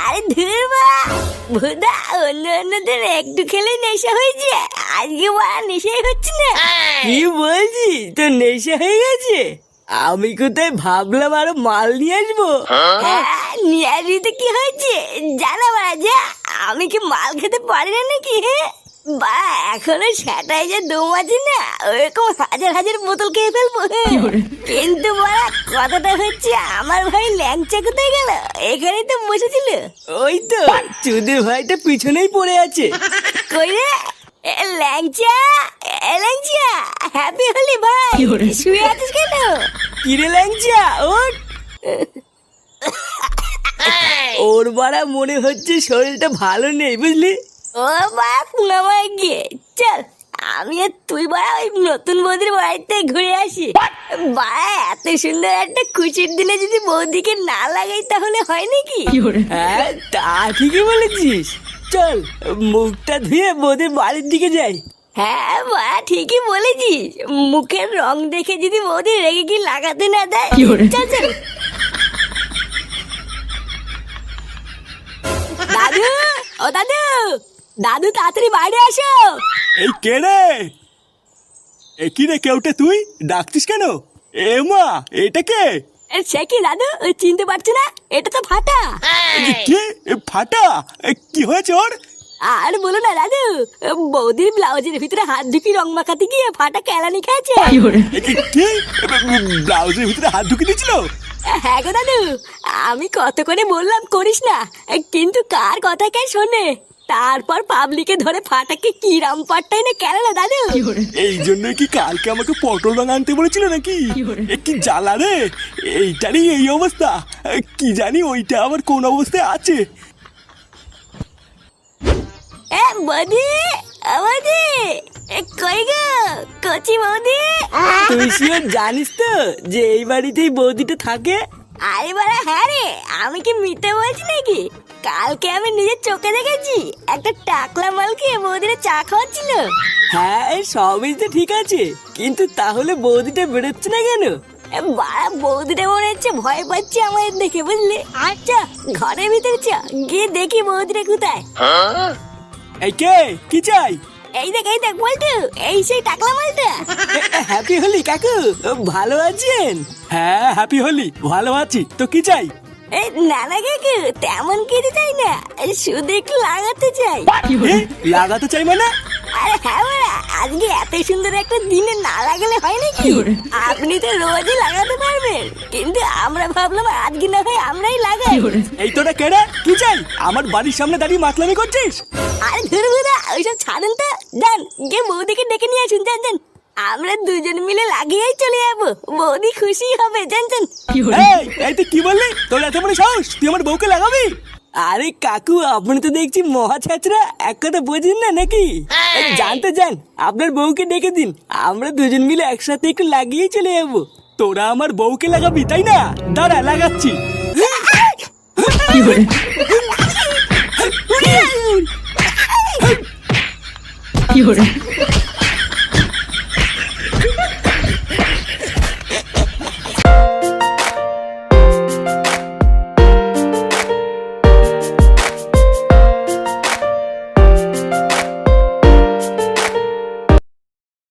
আরে ধুরবা ভুদা অন্য অন্যদের একটু খেলে নেশা হয়েছে আজকে বড় নেশাই হচ্ছে না। কি বলছি? তো নেশা হয়ে গেছে? আমি কোথায় ভাবলাম আরও মাল নিয়ে আসব? হ্যাঁ, নিয়ে আসবি তো কি হয়েছে? জানা বাজা আমি কি মাল খেতে পারি না নাকি? হ্যাঁ বা এখনও সেটাই যে দম আছে না ওরকম হাজার হাজার বোতল খেয়ে ফেলব। হ্যাঁ। কথাটা হচ্ছে আমার ভাই ল্যাংচা কোথায় গেল? এখানেই তো বসেছিল। ওই তো চুদের ভাইটা পিছনেই পড়ে আছে। কই রে? ল্যাংচা? এ, ল্যাংচা হ্যাপি হলি? ভাই শুয়ে আছিস কেন? কিরে ল্যাংচা ওর ওর বাড়া মনে হচ্ছে শরীরটা ভালো নেই বুঝলি? ও বাপ নামায় গিয়ে। চল আমি আর তুই বাড়া ওই নতুন বৌদির বাড়িতে ঘুরে আসি। বাড়া এত সুন্দর একটা খুশির দিনে যদি বৌদিকে না লাগাই তাহলে হয় নাকি? হ্যাঁ তা ঠিকই বলেছিস। চল মুখটা ধুয়ে বোধের বাড়ির দিকে যাই। হ্যাঁ বাড়া ঠিকই বলেছিস। মুখের রং দেখে যদি বৌদি রেগে কি লাগাতে না দেয় চল চল। দাদু ও দাদু দাদু তাড়াতাড়ি বাইরে আসো এই কে রে? এ কি রে কেউটে তুই? ডাকছিস কেন? এ মা এটা কে? সে কি দাদু? চিনতে পারছি না? এটা তো ফাটা। এ কি? এ ফাটা? কি হয়েছে ওর? আর বলো না দাদু বৌদির ব্লাউজের ভিতরে হাত ঢুকি রং মাখাতে গিয়ে ফাটা কেলানি খেয়েছে। এ কি কি? ব্লাউজের ভিতরে হাত ঢুকে দিয়েছিল? হ্যাঁ গো দাদু আমি কত করে বললাম করিস না কিন্তু কার কথা কে শোনে? তারপর পাবলিকে ধরে ফাটাকে কি রাম পাট্টাই না কেন না দাদু এই জন্য কি কালকে আমাকে পটল রং আনতে বলেছিল নাকি? এ কি জ্বালা রে। এইটারই এই অবস্থা। কি জানি ওইটা আবার কোন অবস্থায় আছে। এ বৌদি! বৌদি! এ কই গো? কচি বৌদি! তুই শিওর জানিস তো যে এই বাড়িতেই বৌদিটা থাকে? আরে বাড়া হ্যাঁ রে। আমি কি মিথ্যে বলছি নাকি? কালকে আমি নিজের চোখে দেখেছি একটা টাকলা মালকে বৌদিরে চা খাওয়াচ্ছিল। হ্যাঁ সবই তো ঠিক আছে কিন্তু তাহলে বৌদিটা বেরোচ্ছে না কেন? বৌদিটা মনে হচ্ছে ভয় পাচ্ছে আমাদের দেখে বুঝলি? আচ্ছা ঘরের ভিতরে চ গিয়ে দেখি বৌদিটা কোথায়। এই কে? কি চাই? এই দেখ এই দেখ বলটু এই সেই টাকলা মালটা। হ্যাপি হলি কাকু ভালো আছেন? হ্যাঁ হ্যাপি হলি ভালো আছি তো কি চাই? এই নানা কাকু তেমন কিছু চাই না। শুধু একটু লাগাতে চাই। লাগাতে চাই মানে? আরে হ্যাঁ বাড়া আজকে এত সুন্দর একটা দিনে না লাগালে হয় নাকি? আপনি তো রোজই লাগাতে পারবেন। কিন্তু আমরা ভাবলাম আজকে না হয় আমরাই লাগাই। এই তোরা কেড়ে কি চাই? আমার বাড়ির সামনে দাঁড়িয়ে মাতলামি করছিস? আরে ধরবুদা ওইসব ছাড়ুন তো। যান গিয়ে বৌদিকে ডেকে নিয়ে আসুন। যান যান। আমরা দুজন মিলে লাগিয়েই চলে যাব। বৌদি খুশি হবে জান জান। এই এই তুই কি বললি? তোর এত বড় সাহস? তুই আমার বউকে লাগাবি? আরে কাকু আপনি তো দেখছি মহা ছাত্রা এক কথা বোঝেন না নাকি? এই জানতে চান আপনার বউকে ডেকে দিন। আমরা দুজন মিলে একসাথে একটু লাগিয়ে চলে যাব। তোরা আমার বউকে লাগাবি তাই না? দাঁড়া লাগাচ্ছি। কি